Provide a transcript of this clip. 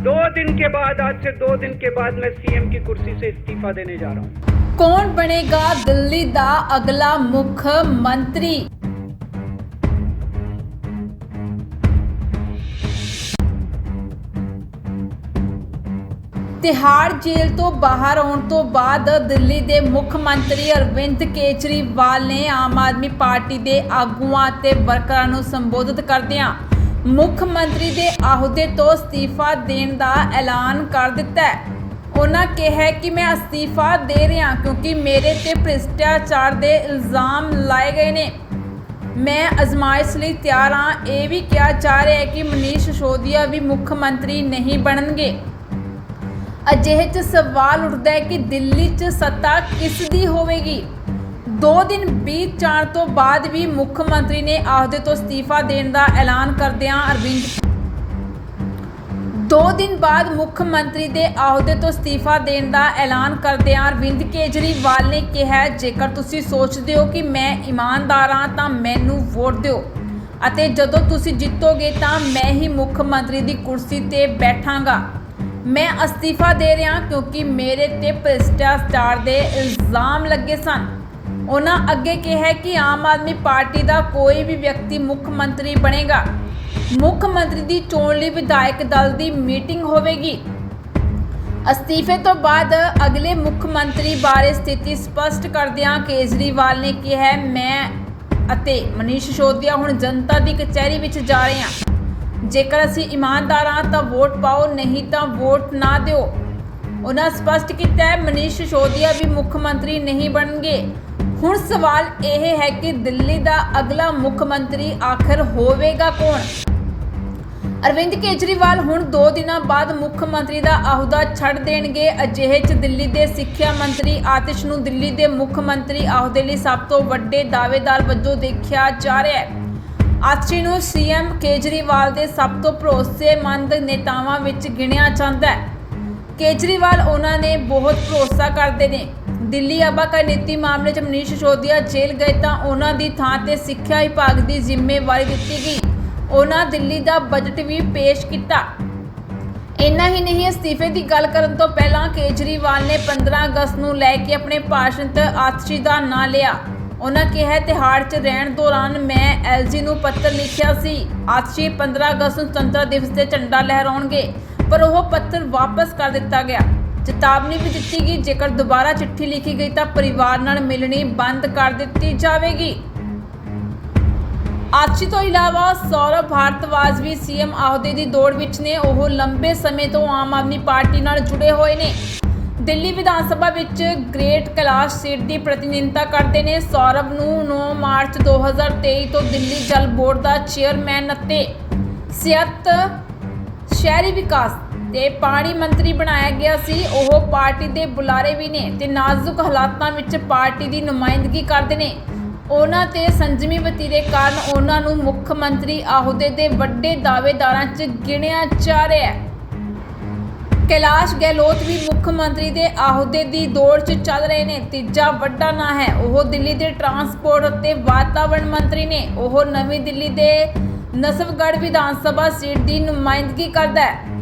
दो दिन के बाद आज से दो दिन के बाद मैं सीएम की कुर्सी से इस्तीफा देने जा रहा हूँ ਕੌਣ ਬਣੇਗਾ ਦਿੱਲੀ ਦਾ ਅਗਲਾ ਮੁੱਖ ਮੰਤਰੀ ਤਿਹਾੜ ਜੇਲ੍ਹ ਤੋਂ ਬਾਹਰ ਆਉਣ ਤੋਂ ਬਾਅਦ ਦਿੱਲੀ ਦੇ ਮੁੱਖ ਮੰਤਰੀ ਅਰਵਿੰਦ ਕੇਜਰੀਵਾਲ ਨੇ ਆਮ ਆਦਮੀ ਪਾਰਟੀ ਦੇ ਆਗੂਆਂ ਅਤੇ ਵਰਕਰਾਂ ਨੂੰ ਸੰਬੋਧਿਤ ਕਰਦਿਆਂ ਮੁੱਖ ਮੰਤਰੀ ਦੇ ਅਹੁਦੇ ਤੋਂ ਅਸਤੀਫਾ ਦੇਣ ਦਾ ਐਲਾਨ ਕਰ ਦਿੱਤਾ ਹੈ। ਉਹਨਾਂ ਕਿਹਾ ਕਿ ਮੈਂ ਅਸਤੀਫਾ ਦੇ ਰਿਹਾ ਕਿਉਂਕਿ ਮੇਰੇ ਤੇ ਭ੍ਰਿਸ਼ਟਾਚਾਰ ਦੇ ਇਲਜ਼ਾਮ ਲਾਏ ਗਏ ਨੇ। ਮੈਂ ਅਜ਼ਮਾਇਸ਼ ਲਈ ਤਿਆਰ ਹਾਂ। ਇਹ ਵੀ ਕਿਹਾ ਜਾ ਰਿਹਾ ਹੈ ਕਿ ਮਨੀਸ਼ ਸੋਦੀਆ ਵੀ ਮੁੱਖ ਮੰਤਰੀ ਨਹੀਂ ਬਣਨਗੇ। ਅਜਿਹੇ 'ਚ ਸਵਾਲ ਉੱਠਦਾ ਹੈ ਕਿ ਦਿੱਲੀ 'ਚ ਸੱਤਾ ਕਿਸ ਦੀ ਹੋਵੇਗੀ? ਦੋ ਦਿਨ ਬੀਤ ਜਾਣ ਤੋਂ ਬਾਅਦ ਵੀ ਮੁੱਖ ਮੰਤਰੀ ਨੇ ਅਹੁਦੇ ਤੋਂ ਅਸਤੀਫਾ ਦੇਣ ਦਾ ਐਲਾਨ ਕਰਦਿਆਂ ਅਰਵਿੰਦ ਦੋ ਦਿਨ ਬਾਅਦ ਮੁੱਖ ਮੰਤਰੀ ਦੇ ਅਹੁਦੇ ਤੋਂ ਅਸਤੀਫਾ ਦੇਣ ਦਾ ਐਲਾਨ ਕਰਦਿਆਂ ਅਰਵਿੰਦ ਕੇਜਰੀਵਾਲ ਨੇ ਕਿਹਾ, ਜੇਕਰ ਤੁਸੀਂ ਸੋਚਦੇ ਹੋ ਕਿ ਮੈਂ ਇਮਾਨਦਾਰ ਹਾਂ, ਤਾਂ ਮੈਨੂੰ ਵੋਟ ਦਿਓ। ਅਤੇ ਜਦੋਂ ਤੁਸੀਂ ਜਿੱਤੋਗੇ, ਤਾਂ ਮੈਂ ਹੀ ਮੁੱਖ ਮੰਤਰੀ ਦੀ ਕੁਰਸੀ ਤੇ ਬੈਠਾਂਗਾ। ਮੈਂ ਅਸਤੀਫਾ ਦੇ ਰਿਹਾ ਕਿਉਂਕਿ ਮੇਰੇ ਤੇ ਭ੍ਰਿਸ਼ਟਾਚਾਰ ਦੇ ਇਲਜ਼ਾਮ ਲੱਗੇ ਸਨ। ਉਹਨਾਂ ਅੱਗੇ ਕਿਹਾ ਕਿ ਆਮ ਆਦਮੀ ਪਾਰਟੀ ਦਾ ਕੋਈ ਵੀ ਵਿਅਕਤੀ ਮੁੱਖ ਮੰਤਰੀ ਬਣੇਗਾ। ਮੁੱਖ ਮੰਤਰੀ ਦੀ ਚੋਣ ਲਈ ਵਿਧਾਇਕ ਦਲ ਦੀ ਮੀਟਿੰਗ ਹੋਵੇਗੀ। ਅਸਤੀਫੇ ਤੋਂ ਬਾਅਦ ਅਗਲੇ ਮੁੱਖ ਮੰਤਰੀ ਬਾਰੇ ਸਥਿਤੀ ਸਪਸ਼ਟ ਕਰਦਿਆਂ ਕੇਜਰੀਵਾਲ ਨੇ ਕਿਹਾ, ਮੈਂ ਅਤੇ ਮਨੀਸ਼ ਸਿਸੋਦੀਆ ਹੁਣ ਜਨਤਾ ਦੀ ਕਚਹਿਰੀ ਵਿੱਚ ਜਾ ਰਹੇ ਹਾਂ। ਜੇਕਰ ਅਸੀਂ ਇਮਾਨਦਾਰ ਹਾਂ ਤਾਂ ਵੋਟ ਪਾਓ, ਨਹੀਂ ਤਾਂ ਵੋਟ ਨਾ ਦਿਓ। ਉਹਨਾਂ ਸਪਸ਼ਟ ਕੀਤਾ ਹੈ, ਮਨੀਸ਼ ਸਿਸੋਦੀਆ ਵੀ ਮੁੱਖ ਮੰਤਰੀ ਨਹੀਂ ਬਣਨਗੇ। ਹੁਣ ਸਵਾਲ ਇਹ ਹੈ ਕਿ ਦਿੱਲੀ ਦਾ ਅਗਲਾ ਮੁੱਖ ਮੰਤਰੀ ਆਖਰ ਹੋਵੇਗਾ ਕੌਣ? ਅਰਵਿੰਦ ਕੇਜਰੀਵਾਲ ਹੁਣ 2 ਦਿਨਾਂ ਬਾਅਦ ਮੁੱਖ ਮੰਤਰੀ ਦਾ ਅਹੁਦਾ ਛੱਡ ਦੇਣਗੇ। ਅਜਿਹੇ 'ਚ ਦਿੱਲੀ ਦੇ ਸਿੱਖਿਆ ਮੰਤਰੀ ਆਤਿਸ਼ ਨੂੰ ਦਿੱਲੀ ਦੇ ਮੁੱਖ ਮੰਤਰੀ ਅਹੁਦੇ ਲਈ ਸਭ ਤੋਂ ਵੱਡੇ ਦਾਅਵੇਦਾਰ ਵਜੋਂ ਦੇਖਿਆ ਜਾ ਰਿਹਾ ਹੈ। ਆਤਿਸ਼ ਨੂੰ ਸੀਐਮ ਕੇਜਰੀਵਾਲ ਦੇ ਸਭ ਤੋਂ ਭਰੋਸੇਮੰਦ ਨੇਤਾਵਾਂ ਵਿੱਚ ਗਿਣਿਆ ਜਾਂਦਾ ਹੈ। ਕੇਜਰੀਵਾਲ ਉਹਨਾਂ ਨੇ ਬਹੁਤ ਭਰੋਸਾ ਕਰਦੇ ਨੇ। ਦਿੱਲੀ ਆਬਾਕਾ ਨੀਤੀ ਮਾਮਲੇ 'ਚ ਮਨੀਸ਼ ਸਿਸੋਦੀਆ ਜੇਲ੍ਹ ਗਏ ਤਾਂ ਉਹਨਾਂ ਦੀ ਥਾਂ ਤੇ ਸਿੱਖਿਆ ਵਿਭਾਗ ਦੀ ਜ਼ਿੰਮੇਵਾਰੀ ਦਿੱਤੀ ਗਈ। ਉਹਨਾਂ ਦਿੱਲੀ ਦਾ ਬਜਟ ਵੀ ਪੇਸ਼ ਕੀਤਾ। ਇੰਨਾ ਹੀ ਨਹੀਂ, ਅਸਤੀਫੇ ਦੀ ਗੱਲ ਕਰਨ ਤੋਂ ਪਹਿਲਾਂ ਕੇਜਰੀਵਾਲ ਨੇ 15 ਅਗਸਤ ਨੂੰ ਲੈ ਕੇ ਆਪਣੇ ਭਾਸ਼ਣ 'ਚ ਆਤਸ਼ੀ ਦਾ ਨਾਂ ਲਿਆ। ਉਹਨਾਂ ਕਿਹਾ, ਤਿਹਾੜ 'ਚ ਰਹਿਣ ਦੌਰਾਨ ਮੈਂ ਐਲਜੀ ਨੂੰ ਪੱਤਰ ਲਿਖਿਆ ਸੀ। ਆਤਸ਼ੀ 15 ਅਗਸਤ ਨੂੰ ਸੁਤੰਤਰਤਾ ਦਿਵਸ ਤੇ ਝੰਡਾ ਲਹਿਰਾਉਣਗੇ। ਪਰ ਉਹ ਪੱਤਰ ਵਾਪਸ ਕਰ ਦਿੱਤਾ ਗਿਆ। ਚੇਤਾਵਨੀ ਵੀ ਦਿੱਤੀ ਗਈ, ਜੇਕਰ ਦੁਬਾਰਾ ਚਿੱਠੀ ਲਿਖੀ ਗਈ ਤਾਂ ਪਰਿਵਾਰ ਨਾਲ ਮਿਲਣੀ ਬੰਦ ਕਰ ਦਿੱਤੀ ਜਾਵੇਗੀ। ਆਚੀ ਤੋਂ ਇਲਾਵਾ ਸੌਰਵ ਭਾਰਤਵਾਜ ਵੀ ਸੀਐਮ ਅਹੁਦੇ ਦੀ ਦੌੜ ਵਿੱਚ ਨੇ, ਉਹ ਲੰਬੇ ਸਮੇਂ ਤੋਂ ਆਮ ਆਦਮੀ ਪਾਰਟੀ ਨਾਲ ਜੁੜੇ ਹੋਏ ਨੇ। ਦਿੱਲੀ ਵਿਧਾਨ ਸਭਾ ਵਿੱਚ ਗ੍ਰੇਟ ਕੈਲਾਸ਼ ਸੀਟ ਦੀ ਪ੍ਰਤੀਨਿਧਤਾ ਕਰਦੇ ਨੇ। ਸੌਰਵ ਨੂੰ 9 ਮਾਰਚ 2023 ਤੋਂ ਦਿੱਲੀ ਜਲ ਬੋਰਡ ਦਾ ਚੇਅਰਮੈਨ ਅਤੇ ਸਿਹਤ ਸ਼ਹਿਰੀ ਵਿਕਾਸ ਤੇ ਪਾਣੀ ਮੰਤਰੀ ਬਣਾਇਆ ਗਿਆ ਸੀ। ਉਹ ਪਾਰਟੀ ਦੇ ਬੁਲਾਰੇ ਵੀ ਨੇ ਤੇ ਨਾਜ਼ੁਕ ਹਾਲਾਤਾਂ ਵਿੱਚ ਪਾਰਟੀ ਦੀ ਨੁਮਾਇੰਦਗੀ ਕਰਦੇ ਨੇ। ਉਹਨਾਂ ਤੇ ਸੰਜਮੀ ਵਤੀਰੇ ਕਾਰਨ ਉਹਨਾਂ ਨੂੰ ਮੁੱਖ ਮੰਤਰੀ ਅਹੁਦੇ ਦੇ ਵੱਡੇ ਦਾਅਵੇਦਾਰਾਂ 'ਚ ਗਿਣਿਆ ਜਾ ਰਿਹਾ ਹੈ। ਕੈਲਾਸ਼ ਗਹਿਲੋਤ ਵੀ ਮੁੱਖ ਮੰਤਰੀ ਦੇ ਅਹੁਦੇ ਦੀ ਦੌੜ 'ਚ ਚੱਲ ਰਹੇ ਨੇ। ਤੀਜਾ ਵੱਡਾ ਨਾਂ ਹੈ। ਉਹ ਦਿੱਲੀ ਦੇ ਟਰਾਂਸਪੋਰਟ ਅਤੇ ਵਾਤਾਵਰਣ ਮੰਤਰੀ ਨੇ। ਉਹ ਨਵੀਂ ਦਿੱਲੀ ਦੇ ਨਸਬਗੜ੍ਹ ਵਿਧਾਨ ਸਭਾ ਸੀਟ ਦੀ ਨੁਮਾਇੰਦਗੀ ਕਰਦਾ ਹੈ।